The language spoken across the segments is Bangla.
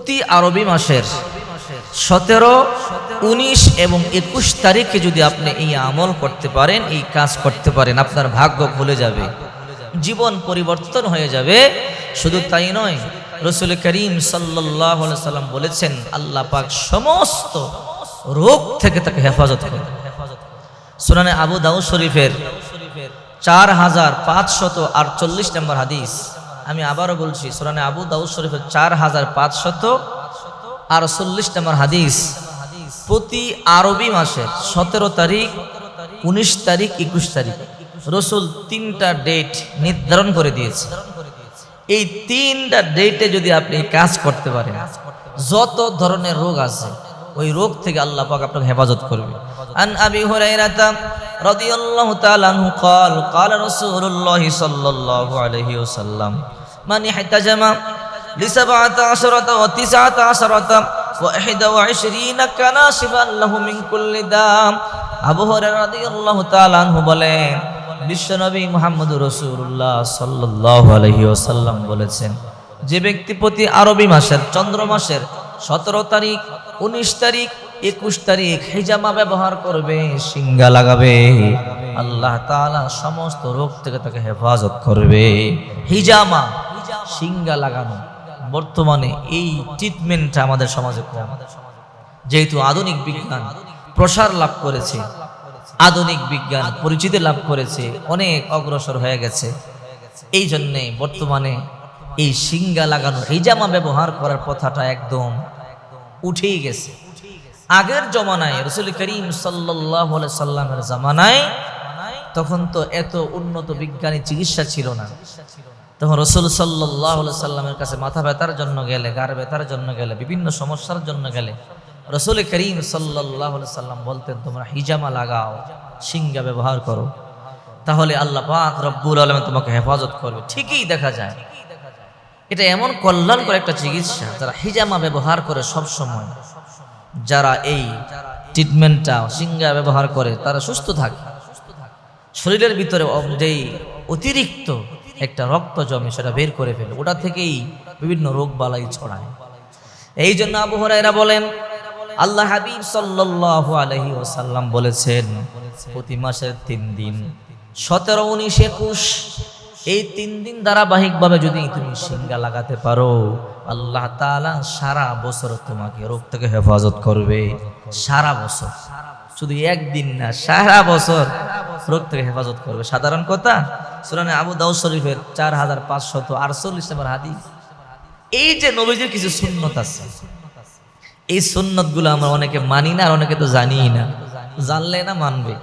প্রতি আরবি মাসের সতেরো, উনিশ এবং একুশ তারিখে যদি আপনি এই আমল করতে পারেন, এই কাজ করতে পারেন, আপনার ভাগ্য খুলে যাবে। জীবন পরিবর্তন হয়ে যাবে। শুধু তাই নয়, রসুল করিম সাল্লাহ সাল্লাম বলেছেন, আল্লাহ পাক সমস্ত রোগ থেকে তাকে হেফাজত করে সুনানে আবু দাউদ শরীফের চার হাজার পাঁচশত আটচল্লিশ নম্বর হাদিস আমি আবারও বলছি, সুরানে আবু দাউদ শরীফের চার হাজার পাঁচশত আটচল্লিশ নম্বর হাদিস, প্রতি আরবি মাসের সতেরো তারিখ, উনিশ তারিখ, একুশ তারিখ রসুল তিনটা ডেট নির্ধারণ করে দিয়েছে। এই তিনটা ডেটে যদি আপনি কাজ করতে পারেন, যত ধরনের রোগ আছে, ওই রোগ থেকে আল্লাহ পাক আপনাকে হেফাজত করবে। আন আবি হুরাইরাতা রাদিয়াল্লাহু তাআলা আনহু قال قال رسول الله صلى الله عليه وسلم من احتجم لسبعة عشرة وتسعة عشرة وإحدى وعشرين كان شفاء له من كل داء আবু হুরায়রা রাদিয়াল্লাহু তাআলা আনহু বলেন বিশ্বনবী মুহাম্মদ রাসূলুল্লাহ সাল্লাল্লাহু আলাইহি ওয়াসাল্লাম বলেছেন যে ব্যক্তি প্রতি আরবি মাসের চন্দ্র মাসের সতেরো তারিখ উনিশ তারিখ একুশ তারিখ হিজামা ব্যবহার করবে সিঙ্গা লাগাবে। আল্লাহ তালা সমস্ত রোগ থেকে তাকে হেফাজত করবে। হিজামা সিঙ্গা লাগানো। বর্তমানে এই ট্রিটমেন্টটা আমাদের সমাজে যেহেতু আধুনিক বিজ্ঞান প্রসার লাভ করেছে, আধুনিক বিজ্ঞান পরিচিতি লাভ করেছে, অনেক অগ্রসর হয়ে গেছে। এই জন্যে বর্তমানে এই সিঙ্গা লাগানো, হিজামা ব্যবহার করার কথাটা একদম উঠেই গেছে। আগের জমানায় রসুল করিম সাল্লাহ সাল্লামের জামানায় তখন তো এত উন্নত বিজ্ঞানী চিকিৎসা ছিল না। তখন রসুল সাল্লাহ সাল্লামের কাছে মাথা ব্যথার জন্য গেলে গার ব্যথার জন্য গেলে, বিভিন্ন সমস্যার জন্য গেলে রসুল করিম সাল্লাহ সাল্লাম বলতেন, তোমরা হিজামা লাগাও সিঙ্গা ব্যবহার করো। তাহলে আল্লাহ পাক রব্বুল আলম তোমাকে হেফাজত করবে। ঠিকই দেখা যায়। এটা এমন কল্যাণকর একটা চিকিৎসা যারা হিজামা ব্যবহার করে সব সময় যারা এই ট্রিটমেন্টটা সিঙ্গা ব্যবহার করে, তারা সুস্থ থাকে। শরীরের ভিতরে যেই অতিরিক্ত একটা রক্ত জমে সেটা বের করে ফেলে, ওটা থেকেই বিভিন্ন রোগ বালাই ছড়ায়। এই জন্য আবু হুরায়রা বলেন, আল্লাহ হাবিব সাল্লাল্লাহু আলাইহি ওয়াসাল্লাম বলেছেন, প্রতি মাসের তিন দিন, সতেরো, উনিশ, একুশ, এই তিন দিন ধারাবাহিকভাবে যদি তুমি সিঙ্গা লাগাতে পারো আল্লাহ তালা সারা বছর তোমাকে রোগ থেকে হেফাজত করবে। সারা বছর। শুধু একদিন না, সারা বছর রোগ থেকে হেফাজত করবে। সাধারণ কথা সুরানে আবু দাউদ শরীফের চার হাজার পাঁচশত আটচল্লিশ নম্বর হাদিস। এই যে নবীজির কিছু সুন্নত আছে, এই সুন্নতগুলো আমরা অনেকে মানি না আর অনেকে তো জানি না। জানলে না মানবে।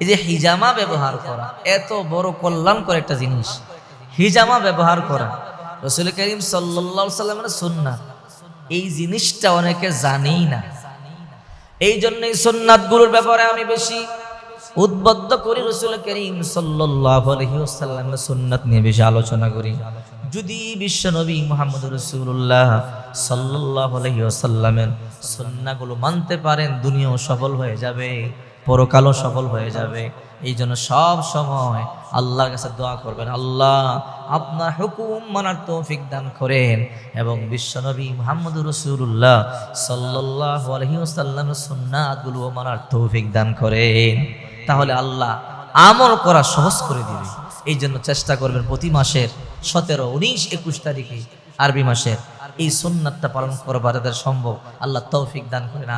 এই যে হিজামা ব্যবহার করা, এত বড় কল্যাণকর একটা জিনিস। হিজামা ব্যবহার করা রসুল করিম সাল্লাহ সাল্লামের সুন্নাত। এই জিনিসটা অনেকে জানেই না। এই জন্য এই সুন্নাতগুলোর ব্যাপারে আমি বেশি উদ্বুদ্ধ করি রসুল করিম ওয়াসাল্লামের সুন্নাত নিয়ে বেশি আলোচনা করি। যদি বিশ্বনবী মুহাম্মদ রাসূলুল্লাহ সাল্লাল্লাহু আলাইহি ওয়াসাল্লামের সুন্নাহগুলো মানতে পারেন, দুনিয়াও সফল হয়ে যাবে। পরকালও সফল হয়ে যাবে। এই জন্য সব সময় আল্লাহর কাছে দোয়া করবেন, আল্লাহ, আপনার হুকুম মানার তৌফিক দান করেন। এবং বিশ্বনবী মুহাম্মদ রসুল্লাহ সাল্লাহ আলহিউসাল্লামের সুন্নাতগুলো মানার তৌফিক দান করেন। তাহলে আল্লাহ আমল করা সহজ করে দিবে। এই জন্য চেষ্টা করবেন প্রতি মাসের সতেরো, উনিশ, একুশ তারিখে আরবি মাসের এই সুন্নাতটা পালন করবার যাদের সম্ভব। আল্লাহ তৌফিক দান করেন